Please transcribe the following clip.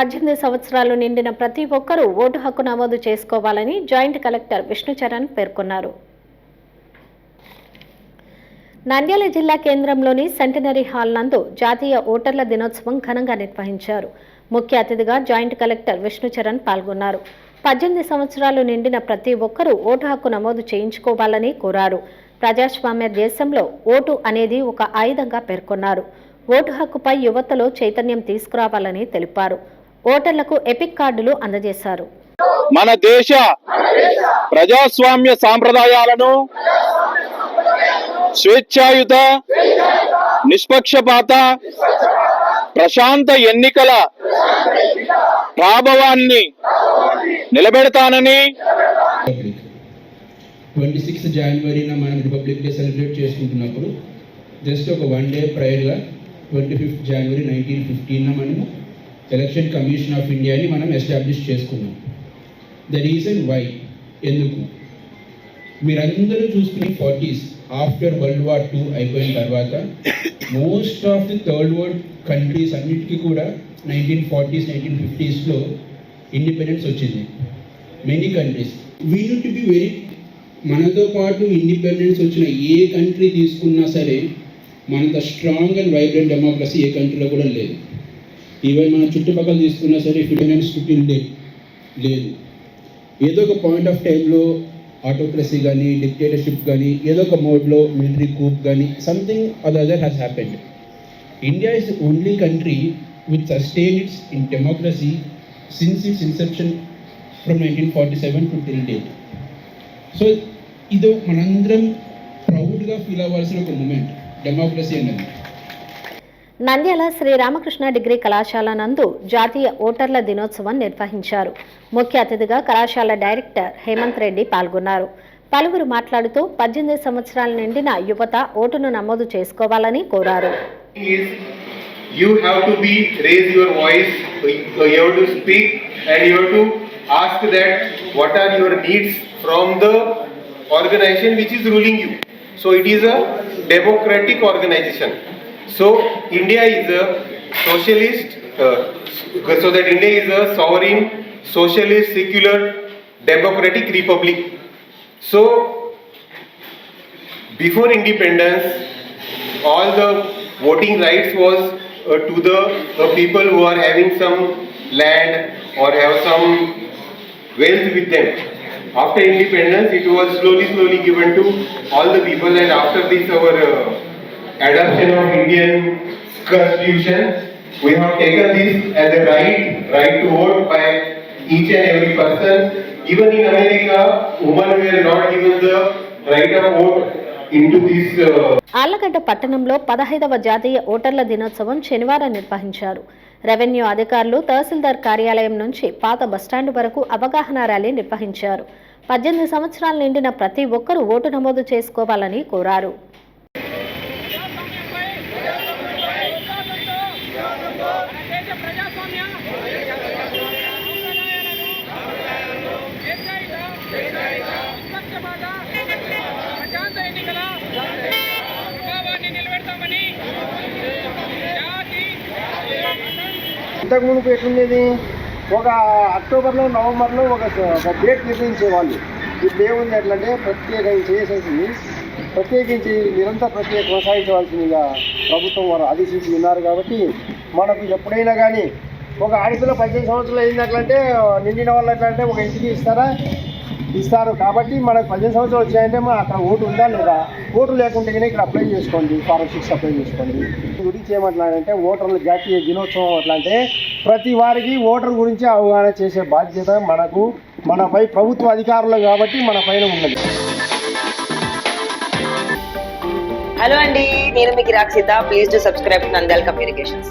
పద్దెనిమిది సంవత్సరాలు నిండిన ప్రతి ఒక్కరూ ఓటు హక్కు నమోదు చేసుకోవాలని జాయింట్ కలెక్టర్ విష్ణుచరణ్ పేర్కొన్నారు. నంద్యాల జిల్లా కేంద్రంలోని సెంటనరీ హాల్ నందు జాతీయ ఓటర్ల దినోత్సవం ఘనంగా నిర్వహించారు. ముఖ్య అతిథిగా జాయింట్ కలెక్టర్ విష్ణుచరణ్ పాల్గొన్నారు. పద్దెనిమిది సంవత్సరాలు నిండిన ప్రతి ఒక్కరూ ఓటు హక్కు నమోదు చేయించుకోవాలని కోరారు. ప్రజాస్వామ్య దేశంలో ఓటు అనేది ఒక ఆయుధంగా పేర్కొన్నారు. ఓటు హక్కుపై యువతలో చైతన్యం తీసుకురావాలని తెలిపారు. ఓటర్లకు ఎపిక్ కార్డులు అందజేశారు. మన దేశ ప్రజాస్వామ్య సాంప్రదాయాలను స్వేచ్ఛాయుత నిష్పక్షపాత ప్రశాంత ఎన్నికల ప్రాభవాన్ని నిలబెడతానని ట్వంటీ సిక్స్త్ జనవరిన మనం రిపబ్లిక్ డే సెలబ్రేట్ చేసుకుంటున్నప్పుడు జస్ట్ ఒక వన్ డే ప్రైర్గా ట్వంటీ ఫిఫ్త్ జనవరి నైన్టీన్ ఫిఫ్టీన్న మనము ఎలక్షన్ కమిషన్ ఆఫ్ ఇండియాని మనం ఎస్టాబ్లిష్ చేసుకున్నాం. ద రీజన్ వై ఎందుకు? మీరందరూ చూసుకునే forties after world war two అయిపోయిన తర్వాత most of the third world countries అన్నిటికీ కూడా నైన్టీన్ ఫార్టీస్ నైన్టీన్ ఫిఫ్టీస్లో ఇండిపెండెన్స్ వచ్చింది. Many countries we to be very మనతో పాటు ఇండిపెండెన్స్ వచ్చిన ఏ కంట్రీ తీసుకున్నా సరే మనంత స్ట్రాంగ్ అండ్ వైబ్రెంట్ డెమోక్రసీ ఏ కంట్రీలో కూడా లేదు. ఈవెన్ మన చుట్టుపక్కల తీసుకున్నా సరే ఇండిపెండెన్స్ ఫిఫ్టీన్ డే లేదు. ఏదో ఒక పాయింట్ ఆఫ్ టైంలో ఆటోక్రసీ కానీ డిక్టేటర్షిప్ కానీ ఏదో ఒక మోడ్లో మిలిటరీ కూప్ కానీ something other has happened India is only country with sustain its in democracy since its inception from nineteen forty seven to till date so ఇది మనందరం ప్రౌడ్గా ఫీల్ అవ్వాల్సిన ఒక మూమెంట్ డెమోక్రసీ అనేది నంద్యాల శ్రీరామకృష్ణ డిగ్రీ కళాశాల నందు జాతీయ ఓటర్ల దినోత్సవం నిర్వహించారు. ముఖ్య అతిథిగా కళాశాల డైరెక్టర్ హేమంత్ రెడ్డి పాల్గొన్నారు. పలువురు మాట్లాడుతూ పద్దెనిమిది సంవత్సరాల నిండిన యువత ఓటును నమోదు చేసుకోవాలని కోరారు. Organisation which is ruling you so it is organisation so india is a socialist uh, so that india is a sovereign socialist secular democratic republic. So before independence all the voting rights was uh, to the uh, people who are having some land or have some wealth with them. After independence it was slowly slowly given to all the people and after this our uh, adoption of indian constitution we have taken this as a right right to vote by each and every person even in america women were not given the right of vote into this uh, Allagadda పట్టణంలో పదహైదవ జాతీయ ఓటర్ల దినోత్సవం శనివారం నిర్వహించారు revenue అధికారులు తహసీల్దార్ కార్యాలయం నుంచి పాత బస్టాండ్ వరకు అవగాహన ర్యాలీ నిర్వహించారు పద్దెనిమిది సంవత్సరాలు నిండిన ప్రతి ఒక్కరూ ఓటు నమోదు చేసుకోవాలని కోరారు ప్రజాస్వామ్య నిష్పక్షపాత ప్రశాంత ఎన్నికల ప్రభావాన్ని నిలబెడతామని జాతి ఇంతకు ఎట్లుండేది ఒక అక్టోబర్లో నవంబర్లో ఒక డేట్ నిర్ణయించేవాళ్ళు. ఇప్పుడు ఏముంది ఎట్లంటే ప్రత్యేకంగా చేసేసింది. ప్రత్యేకించి నిరంతర ప్రక్రియ కొనసాగించవలసిందిగా ప్రభుత్వం వారు ఆదేశించి ఉన్నారు కాబట్టి మనకు ఎప్పుడైనా కానీ ఒక ఆడపిల్ల పద్దెనిమిది సంవత్సరాలు అయిందట్లంటే నిండిన వాళ్ళు ఎట్లంటే ఒక ఇంటికి ఇస్తారా? ఇస్తారు. కాబట్టి మనకు పద్దెనిమిది సంవత్సరాలు వచ్చాయంటే మన అక్కడ ఓటు ఉందా లేదా? ఓటు లేకుంటే ఇక్కడ అప్లై చేసుకోండి ఫారం సిక్స్ అప్లై చేసుకోండి గురించి ఏమంటున్నాడంటే ఓటర్ల జాతీయ దినోత్సవం అట్లా అంటే ప్రతి వారికి ఓటర్ గురించి అవగాహన చేసే బాధ్యత మనకు మనపై ప్రభుత్వ అధికారులు కాబట్టి మన పైన ఉన్నది. హలో అండి నేను మీకు Rakshitha please to subscribe Nandal communications